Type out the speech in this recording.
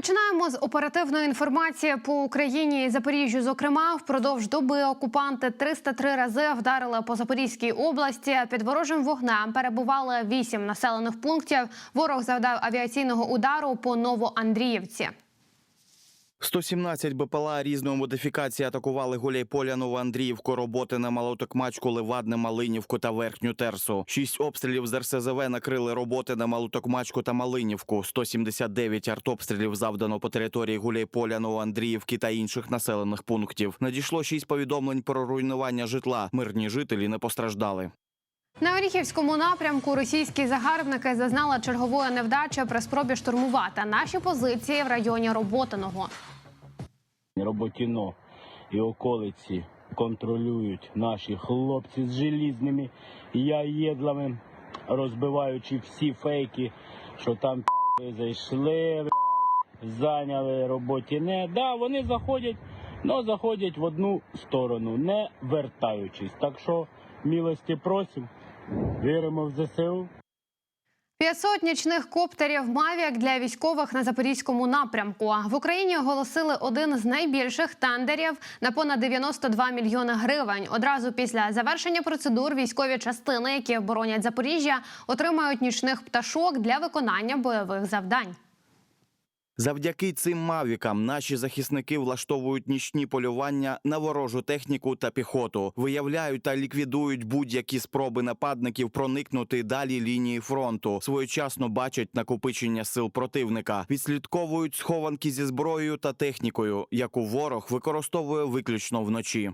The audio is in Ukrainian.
Починаємо з оперативної інформації по Україні і Запоріжжю. Зокрема, впродовж доби окупанти 303 рази вдарили по Запорізькій області. Під ворожим вогнем перебували вісім населених пунктів. Ворог завдав авіаційного удару по Новоандріївці. 117 БПЛА різної модифікації атакували Гуляйполя, Новоандріївку, роботи на Малотокмачку, Левадне, Малинівку та Верхню Терсу. Шість обстрілів з РСЗВ накрили роботи на Малотокмачку та Малинівку. 179 артобстрілів завдано по території Гуляйполя, Новоандріївки та інших населених пунктів. Надійшло шість повідомлень про руйнування житла. Мирні жителі не постраждали. На Оріхівському напрямку російські загарбники зазнали чергової невдачі при спробі штурмувати наші позиції в районі Роботиного. Роботіно і околиці контролюють наші хлопці з желізними яєдлами, розбиваючи всі фейки, що там зайшли, зайняли роботіне. Да, вони заходять, але заходять в одну сторону, не вертаючись. Так що милості просимо, віримо в ЗСУ. 500 нічних коптерів Мавік для військових на запорізькому напрямку. В Україні оголосили один з найбільших тендерів на понад 92 мільйони гривень. Одразу після завершення процедур військові частини, які оборонять Запоріжжя, отримають нічних пташок для виконання бойових завдань. Завдяки цим мавікам наші захисники влаштовують нічні полювання на ворожу техніку та піхоту, виявляють та ліквідують будь-які спроби нападників проникнути далі лінії фронту. Своєчасно бачать накопичення сил противника, відслідковують схованки зі зброєю та технікою, яку ворог використовує виключно вночі.